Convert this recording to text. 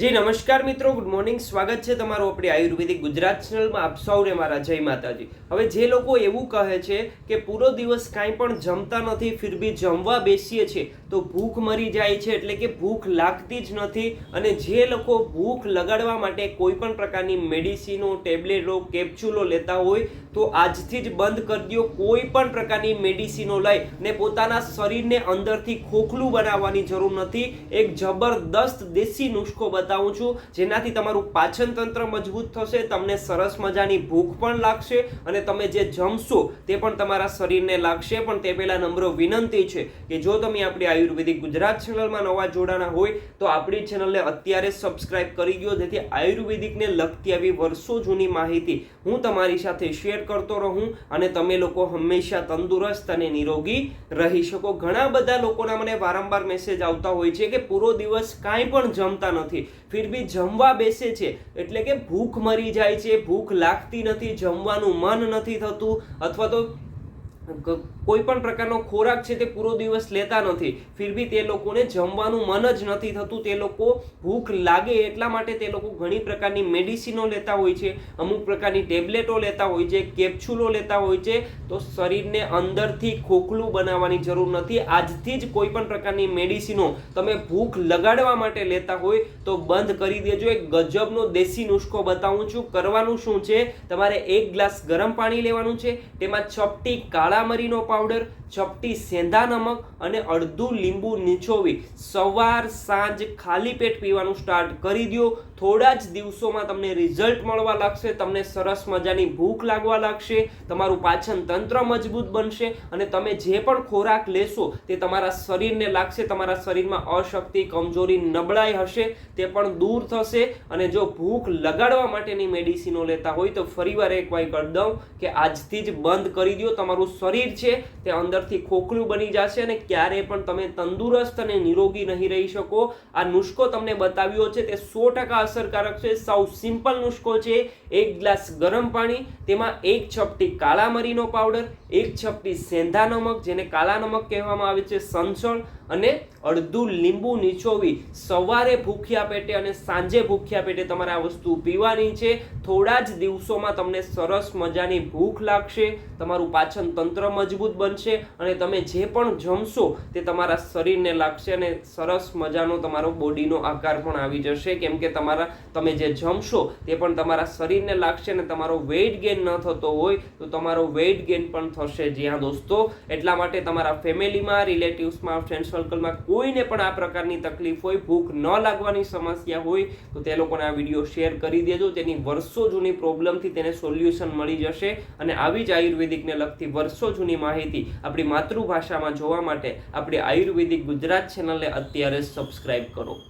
જી, નમસ્કાર મિત્રો. Good morning સ્વાગત છે તમારું આપણી આયુર્વેદિક ગુજરાત ચેનલમાં. આપ સૌને મારા જય માતાજી. હવે જે લોકો એવું કહે છે કે પૂરો દિવસ કાંઈ પણ જમતા નથી, ફિર બી જમવા બેસીએ છીએ, તો ભૂખ મરી જાય છે એટલે કે ભૂખ લાગતી જ નથી. અને જે લોકો ભૂખ લગાડવા માટે કોઈ પણ પ્રકારની મેડિસિનો, ટેબ્લેટો, કેપ્સ્યુલો લેતા હોય, તો આજથી જ બંધ કરી દો. કોઈ પણ પ્રકારની મેડિસિનો લઈ ને પોતાના શરીરને અંદરથી ખોખલું બનાવવાની જરૂર નથી. એક જબરદસ્ત દેશી નુસ્ખો બતાવું છું. જેનાથી તમારું પાચન તંત્ર મજબૂત થશે, તમને સરસ મજાની ભૂખ પણ લાગશે અને તમે જે જમશો તે પણ તમારા શરીરને લાગશે. પણ તે પહેલાં નમ્ર વિનંતી છે કે જો તમે આપણી આયુર્વેદિક ગુજરાત ચેનલમાં નવા જોડાણા હોય, તો આપણી ચેનલને અત્યારે સબસ્ક્રાઇબ કરી ગયો જેથી આયુર્વેદિકને લગતી આવી વર્ષો જૂની માહિતી હું તમારી સાથે શેર કરતો રહું અને તમે લોકો હંમેશા તંદુરસ્ત અને નિરોગી રહી શકો. ઘણા બધા લોકોના મને વારંવાર મેસેજ આવતા હોય છે કે પૂરો દિવસ કાંઈ પણ જમતા નથી. ફિર બી જમવા બેસે છે. એટલે કે ભૂખ મરી જાય છે, ભૂખ લાગતી નથી, જમવાનું મન નથી થતું, અથવા તો કોઈ પણ પ્રકારનો ખોરાક છે તે પૂરો દિવસ લેતા નથી. ફિર બી તે લોકોને જમવાનું મન જ નથી થતું. તે લોકો ભૂખ લાગે એટલા માટે તે લોકો ઘણી પ્રકારની મેડિસિનો લેતા હોય છે. અમુક પ્રકારની ટેબ્લેટો લેતા હોય છે, કેપ્સ્યુલો લેતા હોય છે. તો શરીરને અંદરથી ખોખલું બનાવવાની જરૂર નથી. આજથી જ કોઈ પણ પ્રકારની મેડિસિનો તમે ભૂખ લગાડવા માટે લેતા હોય તો બંધ કરી દેજો. એક ગજબનો દેશી નુસ્ખો બતાવું છું. કરવાનું શું છે? તમારે એક ગ્લાસ ગરમ પાણી લેવાનું છે. તેમાં ચપટી કાળા મરીનો પાવડર, ચપટી સેંધા નમક અને અડધું લીંબુ નીચોવી સવાર સાંજ ખાલી પેટ પીવાનું સ્ટાર્ટ કરી દો થોડા જ દિવસોમાં તમને રિઝલ્ટ મળવા લાગશે, તમને સરસ મજાની ભૂખ લાગવા લાગશે, તમારું પાચન તંત્ર મજબૂત બનશે અને તમે જે પણ ખોરાક લેશો તે તમારા શરીરને લાગશે, તમારા શરીરમાં અશક્તિ, કમજોરી નબળાઈ હશે, તે પણ દૂર થશે અને જો ભૂખ લગાડવા માટેની મેડિસિનો લેતા હોય તો ફરીવાર એક વાર કરી દઉં કે આજથી જ બંધ કરી દો તમારું શરીર છે, તે અંદરથી ખોખલું બની જશે અને ક્યારેય પણ તમે તંદુરસ્ત અને નિરોગી નહીં રહી શકો. આ નુસ્ખો તમને બતાવ્યો છે, તે સો ટકા અસરકારક છે. સૌ સિમ્પલ નુસ્ખો છે. એક ગ્લાસ ગરમ પાણી, તેમાં એક ચપટી કાળા મરીનો પાવડર, એક ચપટી સેંધા નમક, જેને કાળા નમક કહેવામાં આવે છે સંસળ અને અડધું લીંબુ નીચોવી સવારે ભૂખ્યા પેટે અને સાંજે ભૂખ્યા પેટે તમારે આ વસ્તુ પીવાની છે. થોડા જ દિવસોમાં તમને સરસ મજાની ભૂખ લાગશે. તમારું પાચન તંત્ર મજબૂત બનશે અને તમે જે પણ જમશો તે તમારા શરીરને લાગશે અને સરસ મજાનો તમારો બોડીનો આકાર પણ આવી જશે. કેમ કે તમારા, તમે જે જમશો તે પણ તમારા શરીરને લાગશે અને તમારો વેઇટ ગેઇન ન થતો હોય તો તમારો વેઇટ ગેઇન પણ થશે. જ્યાં દોસ્તો, એટલા માટે તમારા ફેમિલીમાં, રિલેટિવ્સમાં ફ્રેન્ડ સર્કલમાં કોઈને પણ આ પ્રકારની તકલીફ હોય, ભૂખ ન લાગવાની સમસ્યા હોય, તો તે લોકોને આ વીડિયો શેર કરી દેજો. તેની વર્ષો જૂની પ્રોબ્લેમથી તેને સોલ્યુશન મળી જશે અને આવી જ આયુર્વેદિકને લગતી વર્ષો જૂની માહિતી આપણી માતૃભાષામાં જોવા માટે આપણી આયુર્વેદિક ગુજરાત ચેનલને અત્યારે સબસ્ક્રાઈબ કરો.